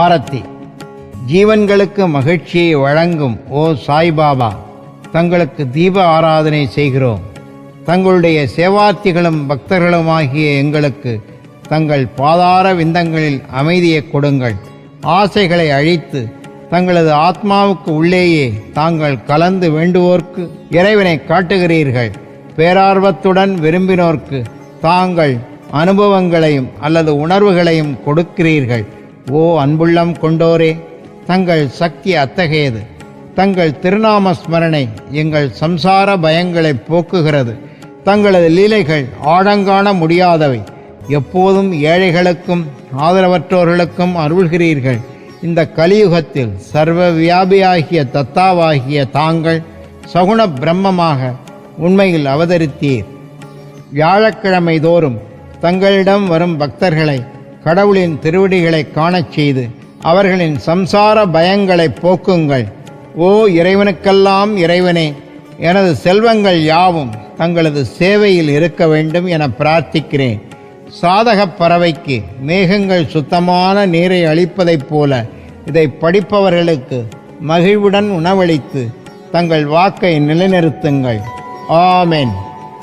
ஆரத்தி. ஜீவன்களுக்கு மகிழ்ச்சியை வழங்கும் ஓ சாய்பாபா தங்களுக்கு தீப ஆராதனை செய்கிறோம். தங்களுடைய சேவார்த்திகளும் பக்தர்களுமாகிய எங்களுக்கு தங்கள் பாதார விந்தங்களில் அமைதியை கொடுங்கள். ஆசைகளை அழித்து தங்களது ஆத்மாவுக்கு உள்ளேயே தாங்கள் கலந்து வேண்டுவோர்க்கு இறைவனை காட்டுகிறீர்கள். பேரார்வத்துடன் விரும்பினோர்க்கு தாங்கள் அனுபவங்களையும் அல்லது உணர்வுகளையும் கொடுக்கிறீர்கள். ஓ அன்புள்ளம் கொண்டோரே தங்கள் சக்தி அத்தகையது. தங்கள் திருநாம ஸ்மரணை எங்கள் சம்சார பயங்களை போக்குகிறது. தங்களது லீலைகள் ஆழங்காண முடியாதவை. எப்போதும் ஏழைகளுக்கும் ஆதரவற்றோர்களுக்கும் அருள்கிறீர்கள். இந்த கலியுகத்தில் சர்வ வியாபியாகிய தத்தாவாகிய தாங்கள் சகுண பிரம்மமாக உண்மையில் அவதரித்தீர். வியாழக்கிழமை தோறும் தங்களிடம் வரும் பக்தர்களை கடவுளின் திருவடிகளை காணச் செய்து அவர்களின் சம்சார பயங்களை போக்குங்கள். ஓ இறைவனுக்கெல்லாம் இறைவனே எனது செல்வங்கள் யாவும் தங்களது சேவையில் இருக்க வேண்டும் என பிரார்த்திக்கிறேன். சாதகப் பறவைக்கு மேகங்கள் சுத்தமான நீரை அளிப்பதைப் போல இதை படிப்பவர்களுக்கு மகிழ்வுடன் உணவளித்து தங்கள் வாக்கை நிலைநிறுத்துங்கள். ஆமென்.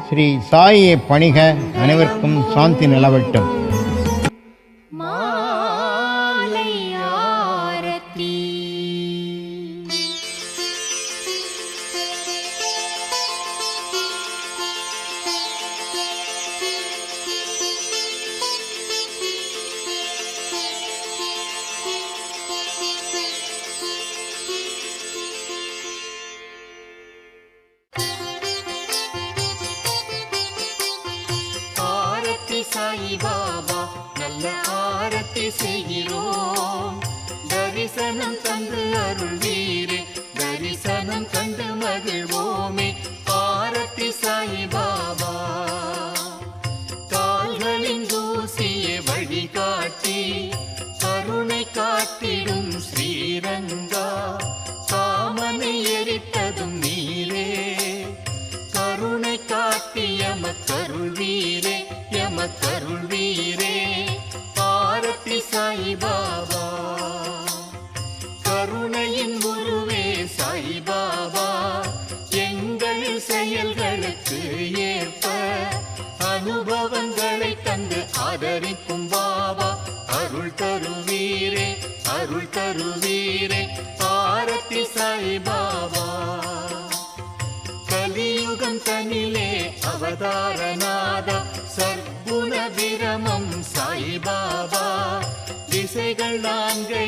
ஸ்ரீ சாயியை பணிக அனைவருக்கும் சாந்தி நிலவட்டும். ಸುಧೀರ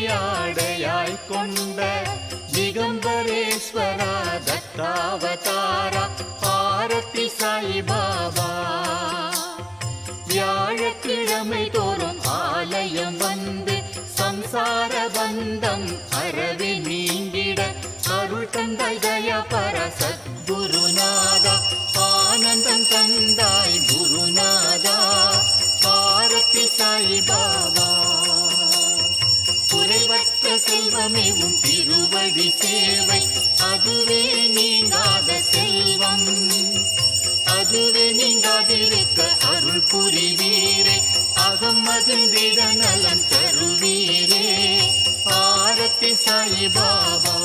ஆடையாய் கொண்ட திகம்பரேஸ்வரா தத்தாவதாரா ஆரத்தி சாய்பாபா. வியாழக்கிழமை தோறும் ஆலயம் வந்து சம்சார பந்தம் அறவே நீங்கிட அருள் தந்தாய் தயா பர சத்குரு செல்வமே உன் திருவடி சேவை. அதுவே நீங்காத செல்வம். அதுவே நீங்காதிருக்க அருள் புரிவீரே. அகம் மகிழ்ந்திட நலன் தருவீரே. பாரத்தி சாயி பாபா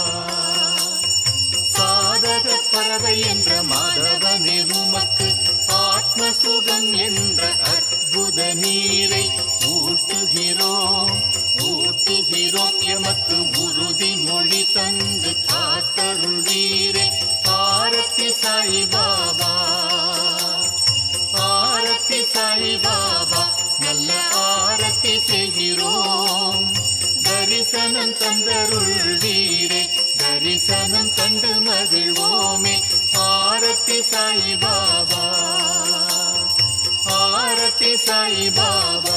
சாதக பறவை என்ற மாதவனே உமக்கு. ஆத்ம சுகம் என்ற அற்புத நீரை ஊட்டுகிறோம். ஊ தரிசனம் கண்டு மகிழ்வோமே. ஆரத்தி சாய் பாபா ஆரத்தி சாய் பாபா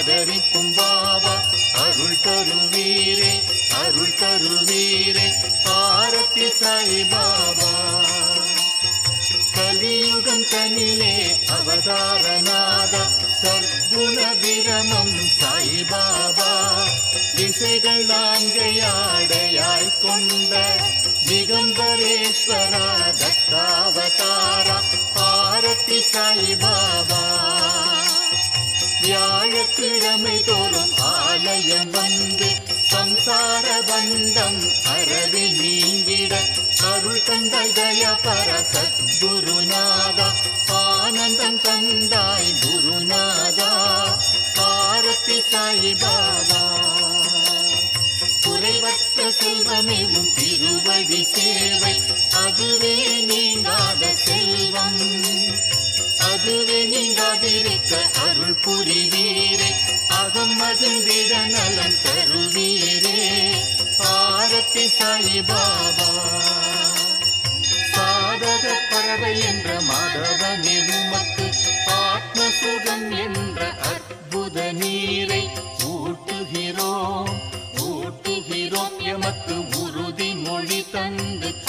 ஆதரிக்கும் பாபா அருள் தருவீரே அருள் தருவீரே ஆரத்தி சாய்பாபா. கலியுகம் தனிலே அவதாரநாத சர்க்குண விரமம் சாய்பாபா. திசைகள் நாங்கையாடையாய் கொண்ட திகம்பரேஸ்வரா தத்தாவதாரா ஆரத்தி சாய்பாபா. வியாழக்கிழமை தோறும் ஆலயம் வந்து சம்சார பந்தம் அறவி நீங்கிட அருள் தந்த தயா பர சத்குருநாதா. ஆனந்தம் தந்தாய் குருநாதா. ஆரத்தி சாய்பாபா. குறைவற்ற செல்வமே உன் திருவடி சேவை. அதுவே நீங்காத செல்வம். அதுவே நீங்காதிருக்க அருள் புரிவீரே. அகம் மகிழ்ந்திட நலம் தருவீரே. ஆரத்தி சாயி பாபா சாதக பறவை என்ற மாதவனே உமக்கு ஆத்ம சுகம் என்ற அற்புத நீரை ஊட்டுகிறோம். ஊட்டுகிறோம் எமக்கு உறுதி மொழி தந்து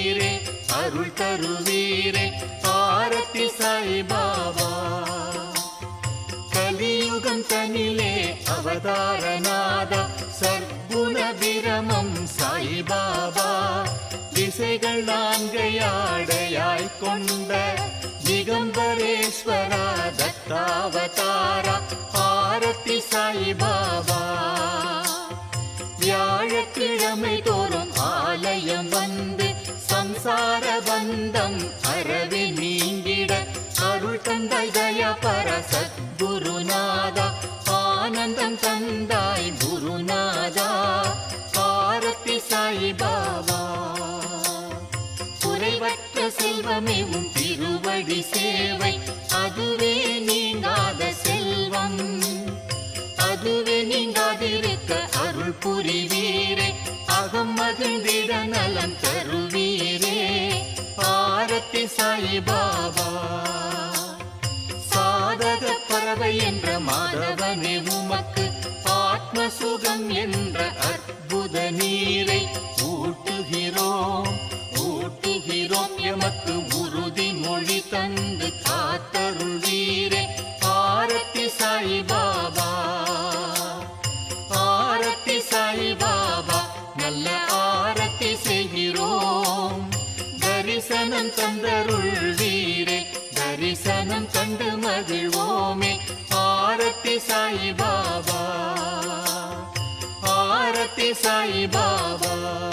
தருவீரே அருள் தருவீரே ஆரத்தி சாய்பாபா. கலியுகம் தனிலே அவதாரநாத சர்க்குண விரமம் சாய்பாபா. திசைகள் நான்கையாடையாய் கொண்ட திகம்பரேஸ்வரா தத்தாவதாரா ஆரத்தி சாய்பாபா. வியாழக்கிழமை தோறும் சம்சார பந்தம் அறவே நீங்கிட அருள் தந்தாய் தயா பர சத்குருநாதா ஆனந்தம் தந்தாய் குருநாதா. பாரத்தி ஆரத்தி சாய்பாபா. குறைவற்ற செல்வமே உன் திருவடி சேவை. அதுவே நீங்காத செல்வம். அதுவே நீங்காதிருக்க அருள் புரிவீரே. அகம் மகிழ்ந்திட நலம் தருவீரே. ஆரத்தி சாயி பாபா சாதக பறவை என்ற மாதவனே உமக்கு ஆத்ம சுகம் என்ற அற்புத நீரை ஊட்டுகிறோம். ஊட்டுகிறோம் எமக்கு உறுதி மொழி தந்து காத்தருள் வீரே ஆரத்தி சாயி हर ते साईं बाबा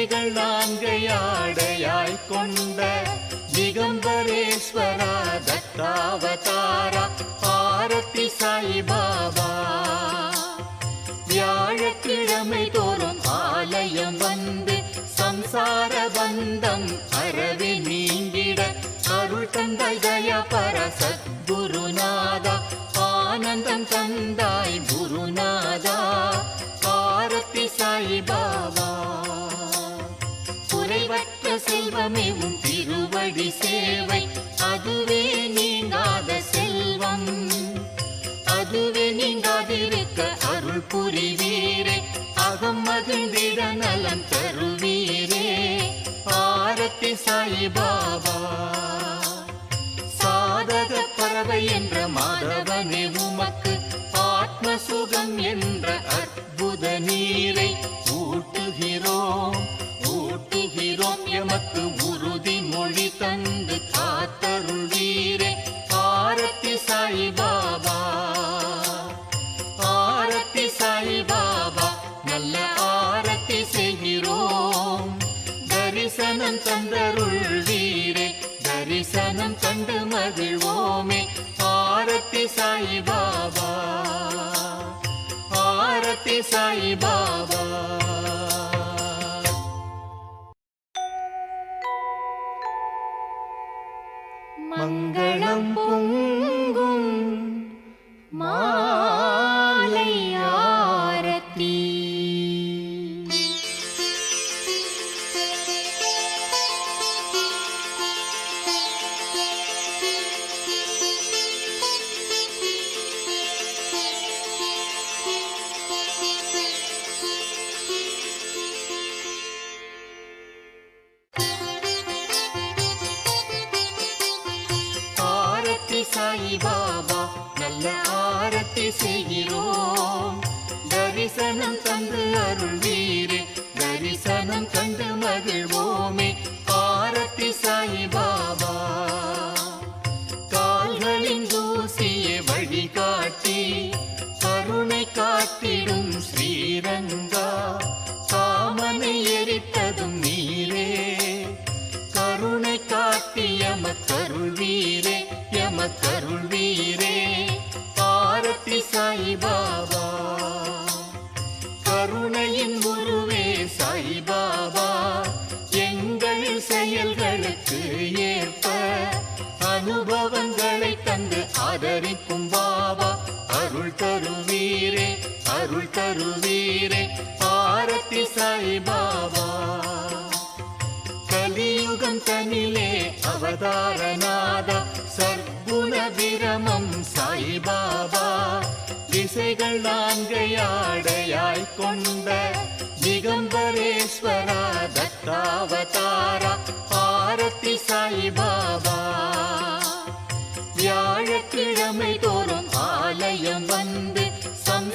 திசைகள் நான்கையாடையாய் கொண்ட திகம்பரேஸ்வரா தத்தாவதாரா ஆரத்தி சாய்பாபா. வியாழக்கிழமை தோறும் ஆலயம் வந்து சம்சார பந்தம் அறவி நீங்கிட அருள் தந்தாய் தயா பர சத்குருநாதா ஆனந்தம் தந்தாய் அகம் மகிழ்ந்திட நலம் தருவீரே. ஆரத்தி சாயி பாபா சாதக பறவை என்ற மாதவனே உமக்கு ஆத்ம சுகம் என்ற அற்புத நீரை ஊட்டுகிறோம். ஊட்டுகிறோம் எமக்கு ஆரத்தி சாய் தருவீரே அருள் தருவீரே ஆரத்தி சாய்பாபா. கலியுகம் தனிலே அவதாரநாத சர்க்குண விரமம் சாய்பாபா. திசைகள் நான்கையாடையாய் கொண்ட திகம்பரேஸ்வரா தத்தாவதாரா ஆரத்தி சாய்பாபா. வியாழக்கிழமை தோறும் ஆலயம் வந்த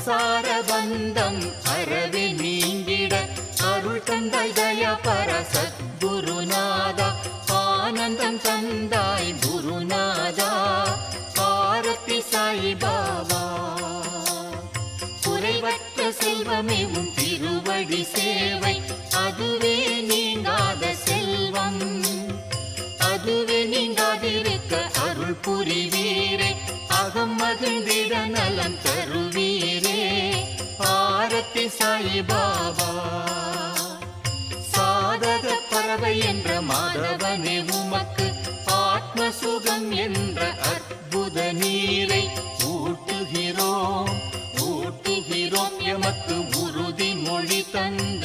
சம்சார பந்தம் அறவே நீங்கிட அருள் தந்தாய் தயா பர சத்குருநாதா. ஆனந்தம் தந்தாய் குருநாதா. பாரத்தி ஆரத்தி சாய்பாபா குறைவற்ற செல்வமே உன் திருவடி சேவை. அதுவே நீங்காத செல்வம். அதுவே நீங்காதிருக்க அருள் புரிவீரே. அகம் மகிழ்ந்திட நலம் தருவீரே. ஆரத்தி சாய்பாபா சாதக பறவை என்ற மாதவனே உமக்கு ஆத்ம சுகம் என்ற அற்புத நீரை ஊட்டுகிறோம். ஊட்டுகிறோம் எமக்கு உறுதி மொழி தந்து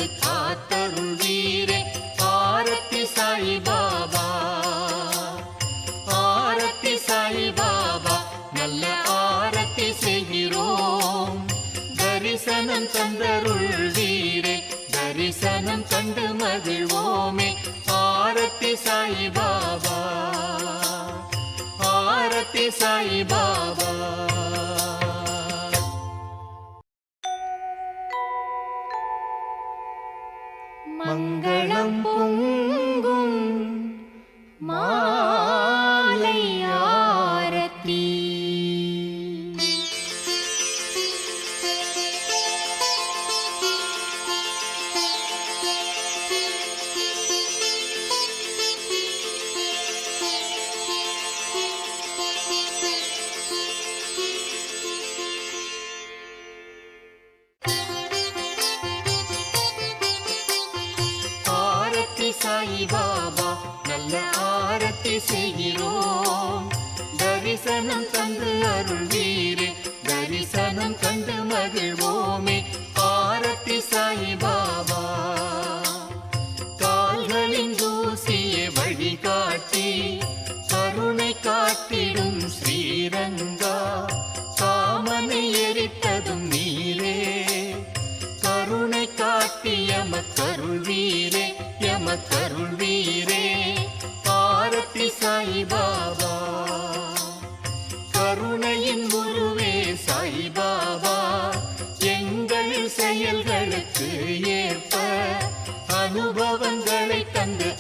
தரிசனம் தந்தருள் வீரே தரிசனம் தந்து மகிழ்வோமே. ஆரத்தி சாய் பாபா ஆரத்தி சாய் பாபா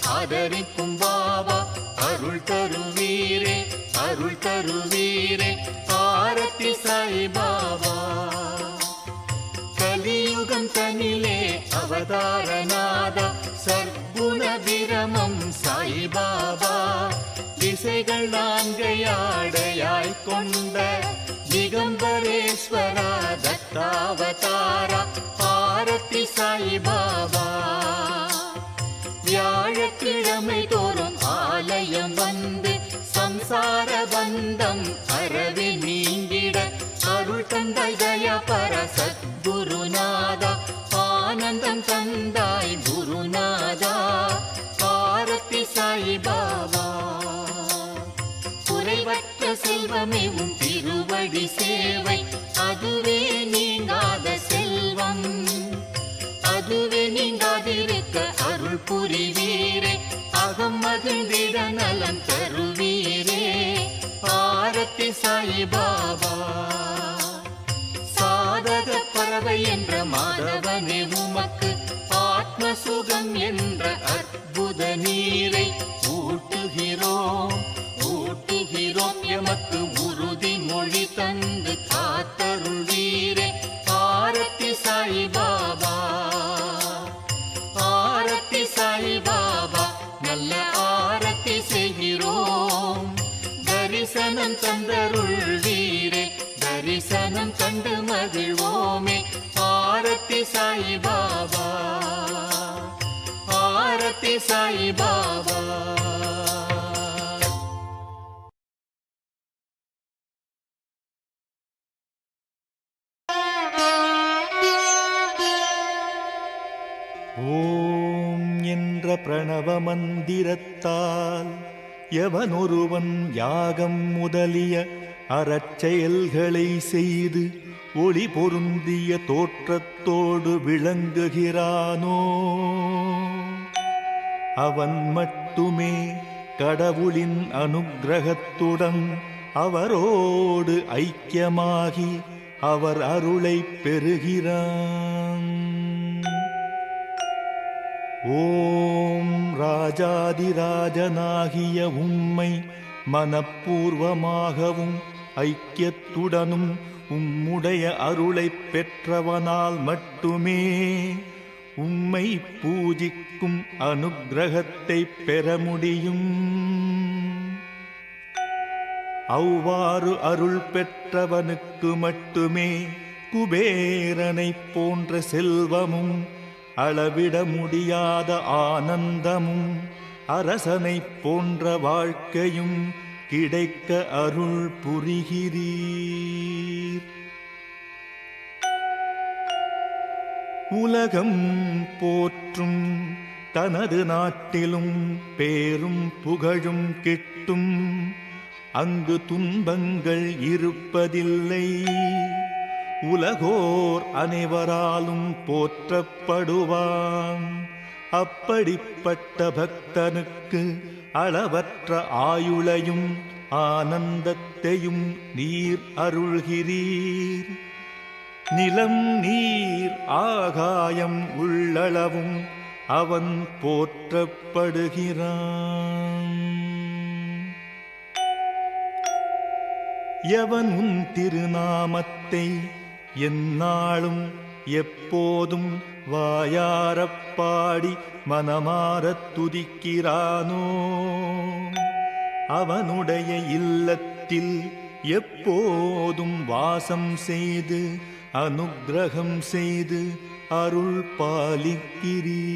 ஆதரிக்கும் பாபா. அருள் தருவீரே அருள் தருவீரே ஆரத்தி சாய் பாபா. கலியுகம் தனிலே அவதாரநாத. சர்க்குண விரமம் சாய் பாபா. திசைகள் நான்கையாடையாய் கொண்ட திகம்பரேஸ்வரா தத்தாவதாரா. ஆரத்தி சாய் பாபா. கிழமை தோறும் ஆலயம் வந்து சம்சார பந்தம் அறவே நீங்கிட அருள் தந்தாய் தயா பர சத்குருநாதா. ஆனந்தம் தந்தாய் குருநாதா. பாரதி சாய் பாபா. குறைவற்ற செல்வமே உன் திருவடி சேவை. அதுவே நீங்காத செல்வம். அதுவே நீங்காதிருக்க அருள் புரிவே. மகிழ்ந்திட நலம் தருவீரே. ஆரத்தி சாய்பாபா. சாதக பறவை என்ற மாதவனே உமக்கு ஆத்ம சுகம் என்ற அற்புத நீரை ஊட்டுகிறோம். ஊட்டுகிறோம் எமக்கு உறுதி மொழி தந்து காத்தருள் வீரே ஆரத்தி சாயி பாபா சாய் பாபா ஆரத்தி சாய் பாபா ஓம் என்ற பிரணவ மந்திரத்தால் எவனொருவன் யாகம் முதலிய அறச்செயல்களை செய்து ஒளி பொருந்திய தோற்றத்தோடு விளங்குகிறானோ? அவன் மட்டுமே கடவுளின் அனுக்கிரகத்துடன் அவரோடு ஐக்கியமாகி அவர் அருளை பெறுகிறான். ஓம் ராஜாதிராஜனாகிய உம்மை மனப்பூர்வமாகவும் ஐக்கியத்துடனும் உம்முடைய அருளைப் பெற்றவனால் மட்டுமே உம்மை பூஜிக்கும் அனுக்கிரகத்தை பெற முடியும். அவ்வாறு அருள் பெற்றவனுக்கு மட்டுமே குபேரனைப் போன்ற செல்வமும் அளவிட முடியாத ஆனந்தமும் அரசனைப் போன்ற வாழ்க்கையும் கிடைக்க அருள் புரிகிறீர். உலகம் போற்றும் தனது நாட்டிலும் பேரும் புகழும் கிட்டும். அங்கு துன்பங்கள் இருப்பதில்லை. உலகோர் அனைவராலும் போற்றப்படுவான். அப்படிப்பட்ட பக்தனுக்கு அளவற்ற ஆயுளையும் ஆனந்தத்தையும் நீர் அருள்கிறீர். நிலம் நீர் ஆகாயம் உள்ளளவும் அவன் போற்றப்படுகிறான். எவன் உன் திருநாமத்தை எந்நாளும் எப்போதும் வாயாரப்பாடி மனமாறத் துதிக்கிறானோ அவனுடைய இல்லத்தில் எப்போதும் வாசம் செய்து அனுக்கிரகம் செய்து அருள் பாலிக்கிறீர்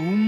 உம்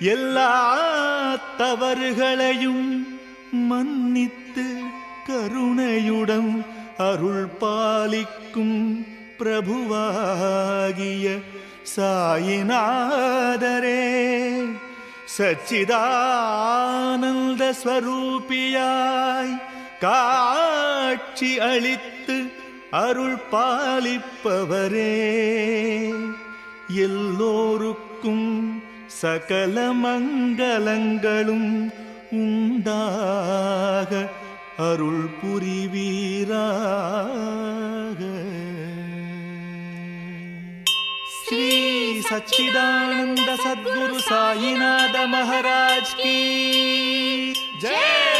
எல்லா தவறுகளையும் மன்னித்து கருணையுடன் அருள் பாலிக்கும் பிரபுவாகிய சாயிநாதரே. சச்சிதானந்த ஸ்வரூபியாய் காட்சி அளித்து அருள் பாலிப்பவரே. எல்லோருக்கும் சகல மங்களங்களும் உண்டாக அருள் புரிவீராக. ஸ்ரீ சச்சிதானந்த சத்குரு சாயிநாத மகாராஜ் கி. ஜெய்!